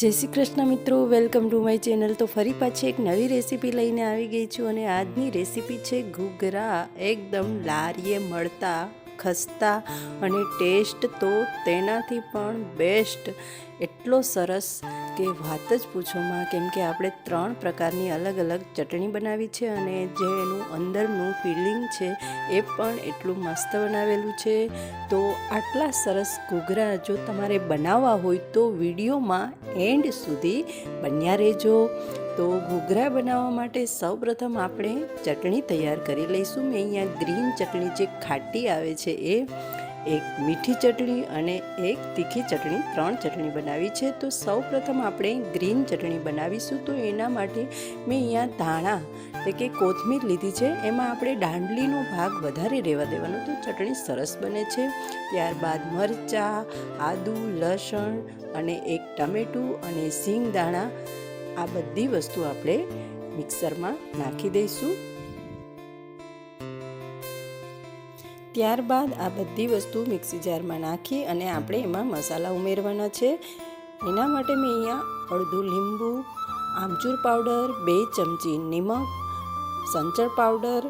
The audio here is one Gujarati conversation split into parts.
જય શ્રી કૃષ્ણ મિત્રો, વેલકમ ટુ માય ચેનલ. તો ફરી પાછી એક નવી રેસીપી લઈને આવી ગઈ છું અને આજની રેસીપી છે ઘૂઘરા એકદમ લારીએ મળતા, ખસ્તા અને ટેસ્ટ તો તેનાથી પણ બેસ્ટ. એટલો સરસ કે વાત જ પૂછોમાં કેમ કે આપણે ત્રણ પ્રકારની અલગ અલગ ચટણી બનાવી છે અને જે એનું અંદરનું ફિલિંગ છે એ પણ એટલું મસ્ત બનાવેલું છે. તો આટલા સરસ ઘૂઘરા જો તમારે બનાવવા હોય તો વિડીયોમાં એન્ડ સુધી બન્યા રહેજો. તો ઘૂઘરા બનાવવા માટે સૌપ્રથમ આપણે ચટણી તૈયાર કરી લઈશું. મેં અહીંયા ગ્રીન ચટણી જે ખાટી આવે છે એ એક મીઠી ચટણી અને એક તીખી ચટણી, ત્રણ ચટણી બનાવી છે. તો સૌપ્રથમ આપણે ગ્રીન ચટણી બનાવીશું. તો એના માટે મેં અહીંયા ધાણા, એટલે કે કોથમીર લીધી છે. એમાં આપણે દાંડલીનો ભાગ વધારે રહેવા દેવાનો. તો ચટણી સરસ બને છે. ત્યારબાદ મરચાં, આદુ, લસણ અને એક ટમેટું અને સિંગ દાણા આ બધી વસ્તુ આપણે મિક્સરમાં નાખી દઈશું. ત્યારબાદ આ બધી વસ્તુ મિક્સી જારમાં નાખી અને આપણે એમાં મસાલા ઉમેરવાના છે. એના માટે મેં અહીંયા અડધું લીંબુ, આમચૂર પાવડર, બે ચમચી નિમક, સંચળ પાવડર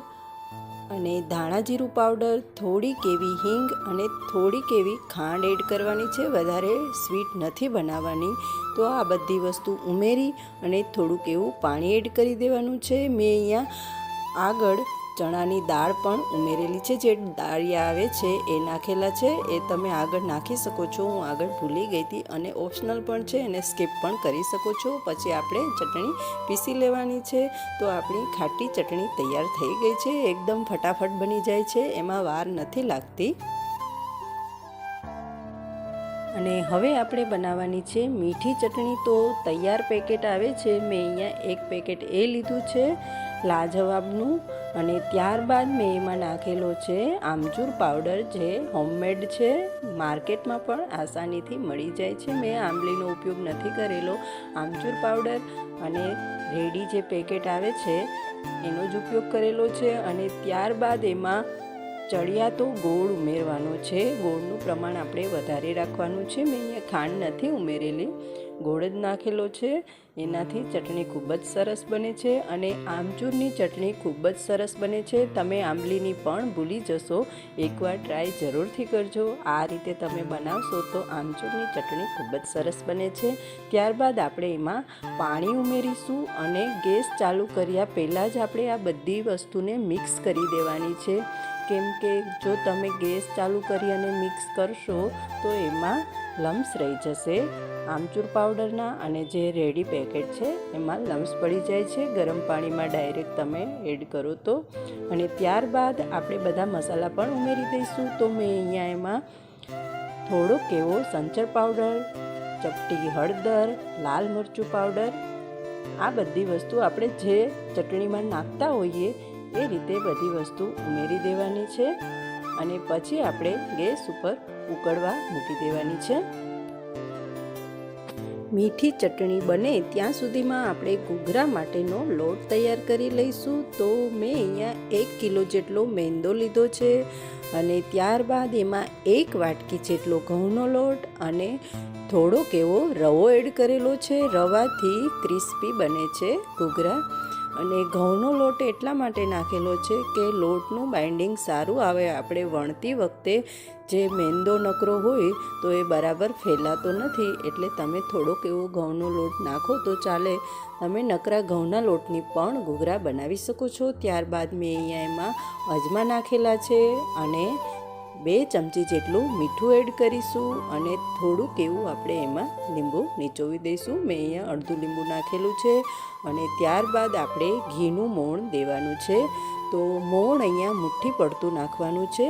અને ધાણા જીરું પાવડર થોડીક એવી હિંગ અને થોડીક એવી ખાંડ એડ કરવાની છે. વધારે સ્વીટ નથી બનાવવાની. તો આ બધી વસ્તુ ઉમેરી અને થોડુંક એવું પાણી એડ કરી દેવાનું છે. મેં અહીંયા આગળ ચણાની દાળ પણ ઉમેરેલી છે. જે દાળિયા આવે છે, એ નાખેલા છે. એ તમે આગળ નાખી શકો છો. હું આગળ ભૂલી ગઈ હતી અને ઓપ્શનલ પણ છે. એને સ્કીપ પણ કરી શકો છો. પછી આપણે ચટણી પીસી લેવાની છે. તો આપણી ખાટી ચટણી તૈયાર થઈ ગઈ છે. એકદમ ફટાફટ બની જાય છે. એમાં વાર નથી લાગતી. અને હવે આપણે બનાવવાની છે મીઠી ચટણી. તો તૈયાર પેકેટ આવે છે. મેં અહીંયા એક પેકેટ એ લીધું છે, લાજવાબનું. અને ત્યારબાદ મેં એમાં નાખેલો છે આમચૂર પાવડર, જે હોમમેડ છે. માર્કેટમાં પણ આસાનીથી મળી જાય છે. મેં આંબલીનો ઉપયોગ નથી કરેલો આમચૂર પાવડર. અને રેડી જે પેકેટ આવે છે, એનો જ ઉપયોગ કરેલો છે. અને ત્યારબાદ એમાં ચડિયા તો ગોળ ઉમેરવાનો છે. ગોળનું પ્રમાણ આપણે વધારે રાખવાનું છે. મેં અહીંયા ખાંડ નથી ઉમેરેલી. ગોળ જ નાખેલો છે. એનાથી ચટણી ખૂબ જ સરસ બને છે અને આમચૂરની ચટણી ખૂબ જ સરસ બને છે. તમે આંબલીની પણ ભૂલી જશો. એકવાર ટ્રાય જરૂરથી કરજો. આ રીતે તમે બનાવશો તો આમચૂરની ચટણી ખૂબ જ સરસ બને છે. ત્યારબાદ આપણે એમાં પાણી ઉમેરીશું અને ગેસ ચાલુ કર્યા પહેલાં જ આપણે આ બધી વસ્તુને મિક્સ કરી દેવાની છે. કેમ કે જો તમે ગેસ ચાલુ કરી અને મિક્સ કરશો, તો એમાં લમ્સ રહી જશે. આમચૂર પાવડરના અને જે રેડી પેકેટ છે, એમાં લમ્સ પડી જાય છે. ગરમ પાણીમાં ડાયરેક્ટ તમે એડ કરો તો. અને ત્યારબાદ આપણે બધા મસાલા પણ ઉમેરી દઈશું. તો મેં અહીંયા એમાં થોડોક એવો સંચર પાવડર, ચપટી હળદર, લાલ મરચું પાવડર, આ બધી વસ્તુ આપણે જે ચટણીમાં નાખતા હોઈએ એ રીતે બધી વસ્તુ ઉમેરી દેવાની છે અને પછી આપણે ગેસ ઉપર ઉકળવા મૂકી દેવાની છે. મીઠી ચટણી બને ત્યાં સુધીમાં આપણે ઘૂઘરા માટેનો લોટ તૈયાર કરી લઈશું. તો મેં અહીંયા એક કિલો જેટલો મેંદો લીધો છે અને ત્યારબાદ એમાં એક વાટકી જેટલો ઘઉંનો લોટ અને થોડોક એવો રવો એડ કરેલો છે. રવાથી ક્રિસ્પી બને છે ઘૂઘરા. અને ઘઉંનો લોટ એટલા માટે નાખેલો છે કે લોટનું બાઇન્ડિંગ સારું આવે. આપણે વણતી વખતે જે મેંદો નકરો હોય તો એ બરાબર ફેલાતો નથી. એટલે તમે થોડોક એવો ઘઉંનો લોટ નાખો તો ચાલે. તમે નકરા ઘઉંના લોટની પણ ઘૂઘરા બનાવી શકો છો. ત્યારબાદ મેં અહીંયા એમાં અજમા નાખેલા છે અને બે ચમચી જેટલું મીઠું એડ કરીશું અને થોડુંક એવું આપણે એમાં લીંબુ નીચોવી દઈશું. મેં અહીંયા અડધું લીંબુ નાખેલું છે અને ત્યારબાદ આપણે ઘીનું મોણ દેવાનું છે. તો મોણ અહીંયા મુઠ્ઠી પડતું નાખવાનું છે.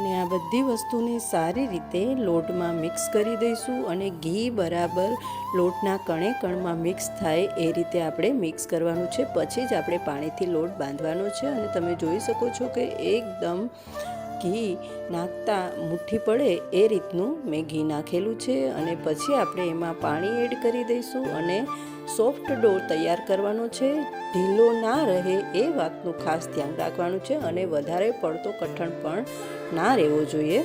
અને આ બધી વસ્તુને સારી રીતે લોટમાં મિક્સ કરી દઈશું અને ઘી બરાબર લોટના કણે કણમાં મિક્સ થાય એ રીતે આપણે મિક્સ કરવાનું છે. પછી જ આપણે પાણીથી લોટ બાંધવાનો છે અને તમે જોઈ શકો છો કે એકદમ ઘી નાખતા મુઠ્ઠી પડે એ રીતનું મેં ઘી નાખેલું છે અને પછી આપણે એમાં પાણી એડ કરી દઈશું અને સોફ્ટ ડો તૈયાર કરવાનો છે. ઢીલો ના રહે એ વાતનું ખાસ ધ્યાન રાખવાનું છે અને વધારે પડતો કઠણ પણ ના રહેવો જોઈએ.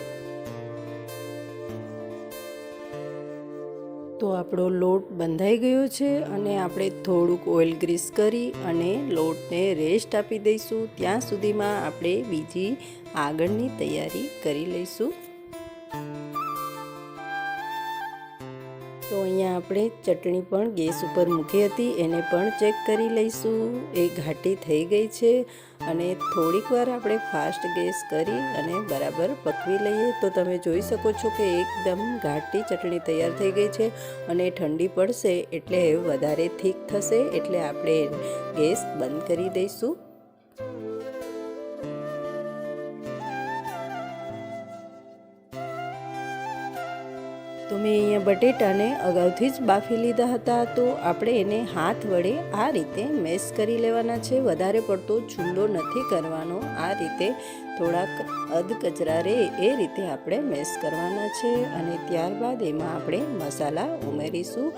તો આપણો લોટ બંધાઈ ગયો છે અને આપણે થોડુંક ઓઇલ ગ્રીસ કરી અને લોટને રેસ્ટ આપી દઈશું. ત્યાં સુધીમાં આપણે બીજી આગળની તૈયારી કરી લઈશું. તો અહીંયા આપણે ચટણી પણ ગેસ ઉપર મૂકી હતી, એને પણ ચેક કરી લઈશું. એ ઘાટી થઈ ગઈ છે અને થોડીક વાર આપણે ફાસ્ટ ગેસ કરી અને બરાબર પકવી લઈએ. તો તમે જોઈ શકો છો કે એકદમ ઘાટી ચટણી તૈયાર થઈ ગઈ છે અને ઠંડી પડશે એટલે વધારે થીક થશે એટલે આપણે ગેસ બંધ કરી દઈશું. તો મેં અહીંયા બટેટાને અગાઉથી જ બાફી લીધા હતા. તો આપણે એને હાથ વડે આ રીતે મેશ કરી લેવાના છે. વધારે પડતો ચૂંડો નથી કરવાનો. આ રીતે થોડાક અધ કચરા રહે એ રીતે આપણે મેશ કરવાના છે અને ત્યારબાદ એમાં આપણે મસાલા ઉમેરીશું.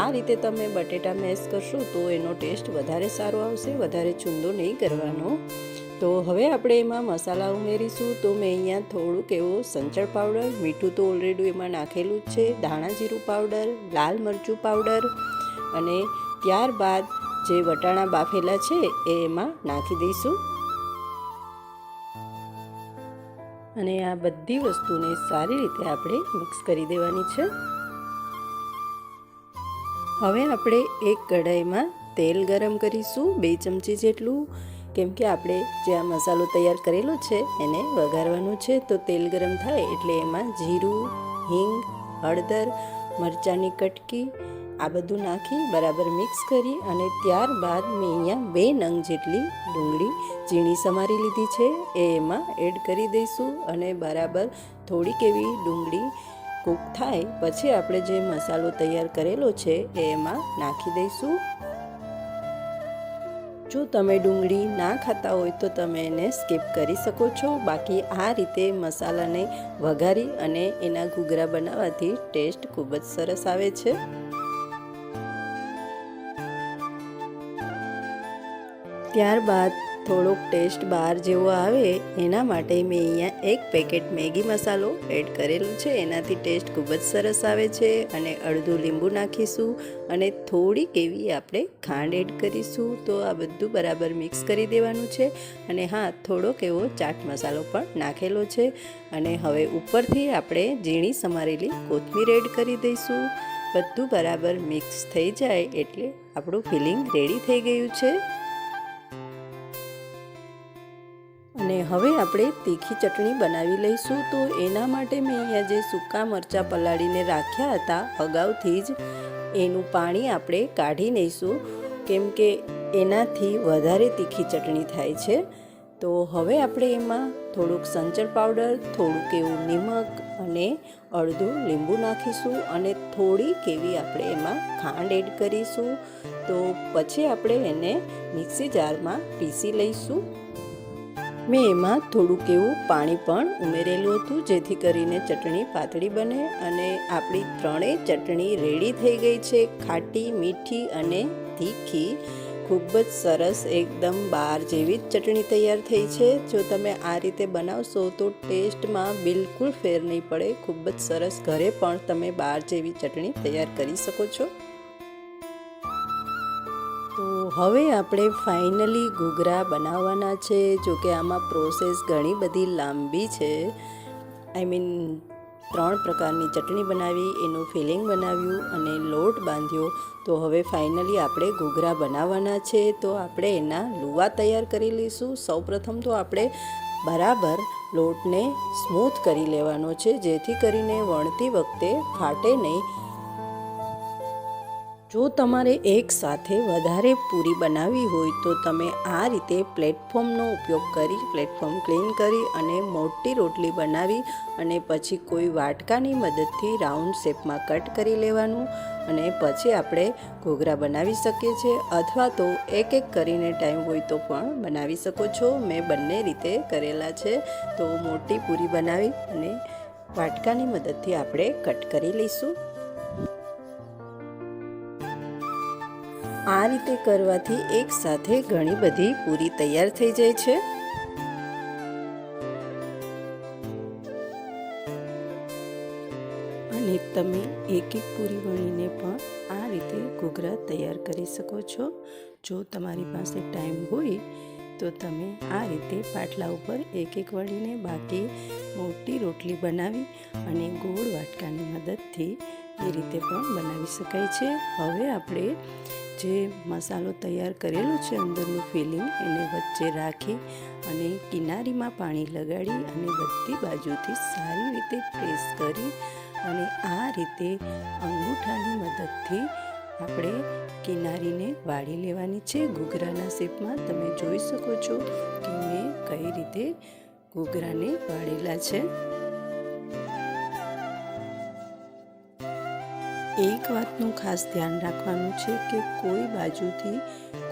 આ રીતે તમે બટેટા મેશ કરશો તો એનો ટેસ્ટ વધારે સારો આવશે. વધારે ચૂંદો નહીં કરવાનો. તો હવે આપણે એમાં મસાલા ઉમેરીશું. તો મેં અહીંયા થોડુંક એવો સંચળ પાવડર, મીઠું તો ઓલરેડી એમાં નાખેલું જ છે, ધાણા જીરું પાવડર, લાલ મરચું પાવડર અને ત્યારબાદ જે વટાણા બાફેલા છે એ એમાં નાખી દઈશું. અને આ બધી વસ્તુને સારી રીતે આપણે મિક્સ કરી દેવાની છે. હવે આપણે એક કઢાઈમાં તેલ ગરમ કરીશું, બે ચમચી જેટલું કેમ કે આપણે જે આ મસાલો તૈયાર કરેલો છે, એને વઘારવાનું છે, તો તેલ ગરમ થાય એટલે એમાં જીરું, હિંગ, હળદર, મરચાંની કટકી, આ બધું નાખી બરાબર મિક્સ કરી અને ત્યારબાદ મેં અહીંયા બે નંગ જેટલી ડુંગળી ઝીણી સમારી લીધી છે, એ એમાં એડ કરી દઈશું અને બરાબર થોડીક એવી ડુંગળી કૂક થાય, પછી આપણે જે મસાલો તૈયાર કરેલો છે, એ એમાં નાખી દઈશું. જો તમે ડુંગળી ના ખાતા હોય તો તમે એને સ્કીપ કરી શકો છો. બાકી આ રીતે મસાલાને વઘારી અને એના ઘૂઘરા બનાવવાથી ટેસ્ટ ખૂબ જ સરસ આવે છે. ત્યારબાદ થોડોક ટેસ્ટ બહાર જેવો આવે, એના માટે મેં અહીંયા એક પેકેટ મેગી મસાલો એડ કરેલું છે. એનાથી ટેસ્ટ ખૂબ જ સરસ આવે છે અને અડધું લીંબુ નાખીશું અને થોડીક એવી આપણે ખાંડ એડ કરીશું. તો આ બધું બરાબર મિક્સ કરી દેવાનું છે અને હા, થોડોક એવો ચાટ મસાલો પણ નાખેલો છે. અને હવે ઉપરથી આપણે ઝીણી સમારેલી કોથમીર એડ કરી દઈશું. બધું બરાબર મિક્સ થઈ જાય એટલે આપણું ફિલિંગ રેડી થઈ ગયું છે. અને હવે આપણે તીખી ચટણી બનાવી લઈશું. તો એના માટે મેં અહીંયા જે સૂકા મરચાં પલાળીને રાખ્યા હતા, અગાઉથી જ એનું પાણી આપણે કાઢી લઈશું. કેમ કે એનાથી વધારે તીખી ચટણી થાય છે. તો હવે આપણે એમાં થોડુંક સંચર પાવડર, થોડુંક એવું નિમક અને અડધું લીંબુ નાખીશું અને થોડી કેવી આપણે એમાં ખાંડ એડ કરીશું. તો પછી આપણે એને મિક્સી જારમાં પીસી લઈશું. મેં એમાં થોડુંક એવું પાણી પણ ઉમેરેલું હતું, જેથી કરીને ચટણી પાતળી બને અને આપણી ત્રણેય ચટણી રેડી થઈ ગઈ છે. ખાટી, મીઠી અને તીખી. ખૂબ જ સરસ એકદમ બાર જેવી જ ચટણી તૈયાર થઈ છે. જો તમે આ રીતે બનાવશો તો ટેસ્ટમાં બિલકુલ ફેર નહીં પડે. ખૂબ જ સરસ ઘરે પણ તમે બાર જેવી ચટણી તૈયાર કરી શકો છો. હવે આપણે ફાઇનલી ઘૂઘરા બનાવવાના છે જો કે આમાં પ્રોસેસ ઘણી બધી લાંબી છે. આઈ મીન ત્રણ પ્રકારની ચટણી બનાવી, એનું ફિલિંગ બનાવ્યું અને લોટ બાંધ્યો. તો હવે ફાઇનલી આપણે ઘૂઘરા બનાવવાના છે, તો આપણે એના લુવા તૈયાર કરી લઈશું. સૌપ્રથમ તો આપણે બરાબર લોટને સ્મૂથ કરી લેવાનો છે, જેથી કરીને વણતી વખતે ફાટે નહીં. જો તમારે એક સાથે વધારે પૂરી બનાવવી હોય તો તમે આ રીતે પ્લેટફોર્મનો ઉપયોગ કરી, પ્લેટફોર્મ ક્લીન કરી અને મોટી રોટલી બનાવી અને પછી કોઈ વાટકાની મદદથી રાઉન્ડ શેપમાં કટ કરી લેવાનું અને પછી આપણે ઘોઘરા બનાવી શકીએ છીએ અથવા તો એક એક કરીને ટાઈમ હોય તો પણ બનાવી શકો છો. મેં બંને રીતે કરેલા છે. તો મોટી પૂરી બનાવી અને વાટકાની મદદથી આપણે કટ કરી લઈશું. આ રીતે કરવાથી એક સાથે ઘણી બધી પૂરી તૈયાર થઈ જાય છે. અને તમે એક એક પૂરી વણીને પણ આ રીતે ઘૂઘરા તૈયાર કરી શકો છો. જો તમારી પાસે ટાઈમ હોય તો તમે આ રીતે પાટલા ઉપર એક એક વળીને બાકી મોટી રોટલી બનાવી અને ગોળ વાટકાની મદદથી એ રીતે પણ બનાવી શકાય છે. હવે આપણે જે મસાલો તૈયાર કરેલો છે અંદરનું ફિલિંગ એને વચ્ચે રાખી અને કિનારીમાં પાણી લગાડી અને બધી બાજુથી સારી રીતે પ્રેસ કરી અને આ રીતે અંગૂઠાની મદદથી આપણે કિનારીને વાળી લેવાની છે. ઘૂઘરાના શેપમાં તમે જોઈ શકો છો કે મેં કઈ રીતે ઘૂઘરાને વાળેલા છે. એક વાતનું ખાસ ધ્યાન રાખવાનું છે કે કોઈ બાજુથી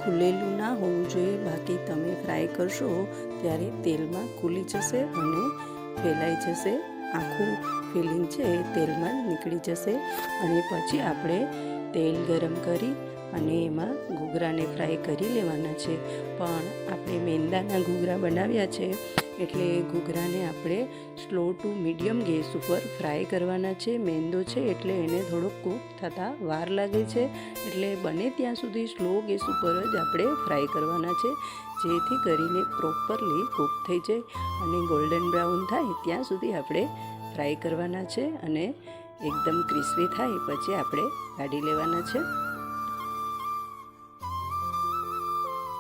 ખુલેલું ના હોવું જોઈએ. બાકી તમે ફ્રાય કરશો ત્યારે તેલમાં ખુલી જશે અને ફેલાઈ જશે. આખું ફિલિંગ છે એ તેલમાં નીકળી જશે. અને પછી આપણે તેલ ગરમ કરી અને એમાં ઘૂઘરાને ફ્રાય કરી લેવાના છે. પણ આપણે મેંદાના ઘૂઘરા બનાવ્યા છે એટલે ઘૂઘરાને આપણે સ્લો ટુ મીડિયમ ગેસ ઉપર ફ્રાય કરવાના છે, મેંદો છે, એટલે એને થોડો કૂક થતાં વાર લાગે છે. એટલે બને ત્યાં સુધી સ્લો ગેસ ઉપર જ આપણે ફ્રાય કરવાના છે, જેથી કરીને પ્રોપરલી કૂક થઈ જાય અને ગોલ્ડન બ્રાઉન થાય ત્યાં સુધી આપણે ફ્રાય કરવાના છે અને એકદમ ક્રિસ્પી થાય પછી આપણે કાઢી લેવાના છે.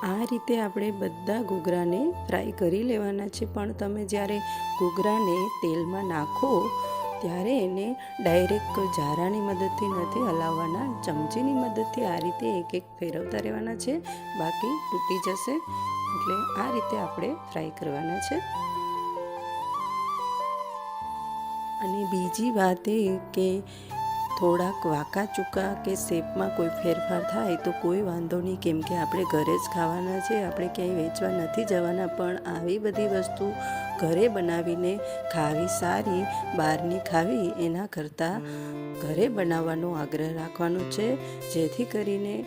આ રીતે આપણે બધા ઘૂઘરાને ફ્રાય કરી લેવાના છે. પણ તમે જ્યારે ઘૂઘરાને તેલમાં નાખો, ત્યારે એને ડાયરેક્ટ ઝારાની મદદથી નથી હલાવવાના, ચમચીની મદદથી આ રીતે એક એક ફેરવતા રહેવાના છે. બાકી તૂટી જશે, એટલે આ રીતે આપણે ફ્રાય કરવાના છે. અને બીજી વાત એ કે થોડાક વાંકા ચૂકા કે શેપમાં કોઈ ફેરફાર થાય તો કોઈ વાંધો નહીં. કેમ કે આપણે ઘરે જ ખાવાના છે, આપણે ક્યાંય વેચવા નથી જવાના. પણ આવી બધી વસ્તુ ઘરે બનાવીને ખાવી સારી, બહારની ખાવી, એના કરતાં ઘરે બનાવવાનો આગ્રહ રાખવાનો છે. જેથી કરીને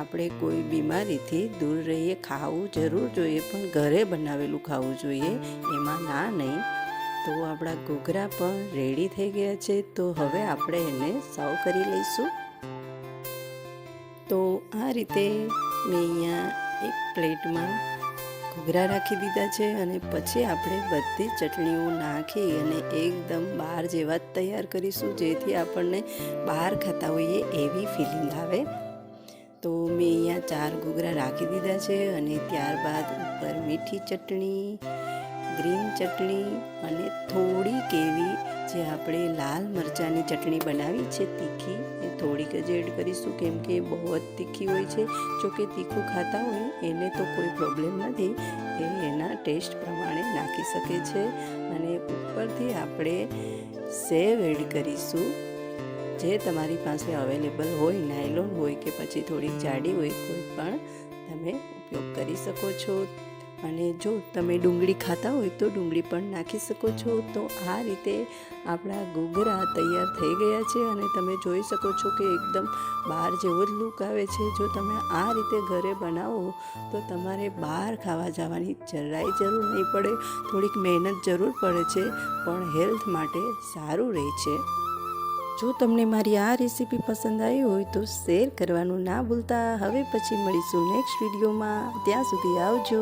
આપણે કોઈ બીમારીથી દૂર રહીએ. ખાવું જરૂર જોઈએ, પણ ઘરે બનાવેલું ખાવું જોઈએ. એમાં ના નહીં. તો આપણા ઘૂઘરા પણ રેડી થઈ ગયા છે. તો હવે આપણે એને સાવ કરી લઈશું. તો આ રીતે મેં અહીંયા એક પ્લેટમાં ઘૂઘરા રાખી દીધા છે અને પછી આપણે બધી ચટણીઓ નાખી અને એકદમ બહાર જેવા જ તૈયાર કરીશું, જેથી આપણને બહાર ખાતા હોઈએ એવી ફિલિંગ આવે. તો મેં અહીંયા ચાર ઘૂઘરા રાખી દીધા છે અને ત્યારબાદ ઉપર મીઠી ચટણી ગ્રીન ચટણી અને થોડીક એવી જે આપણે લાલ મરચાંની ચટણી બનાવી છે, તીખી, એ થોડીક જ એડ કરીશું. કેમ કે બહુ જ તીખી હોય છે. જો કે તીખું ખાતા હોય, એને તો કોઈ પ્રોબ્લેમ નથી. એ એના ટેસ્ટ પ્રમાણે નાખી શકે છે. અને ઉપરથી આપણે સેવ એડ કરીશું. જે તમારી પાસે અવેલેબલ હોય નાયલોન હોય કે પછી થોડીક જાડી હોય, કોઈ પણ તમે ઉપયોગ કરી શકો છો. અને જો તમે ડુંગળી ખાતા હોય તો ડુંગળી પણ નાખી શકો છો. તો આ રીતે આપણા ઘૂઘરા તૈયાર થઈ ગયા છે અને તમે જોઈ શકો છો કે એકદમ બહાર જેવો જ લુક આવે છે. જો તમે આ રીતે ઘરે બનાવો તો તમારે બહાર ખાવા જવાની જરાય જરૂર નહીં પડે. થોડીક મહેનત જરૂર પડે છે, પણ હેલ્થ માટે સારું રહે છે. જો તમને મારી આ રેસીપી પસંદ આવી હોય તો શેર કરવાનું ના ભૂલતા. હવે પછી મળીશું નેક્સ્ટ વિડીયોમાં. ત્યાં સુધી આવજો.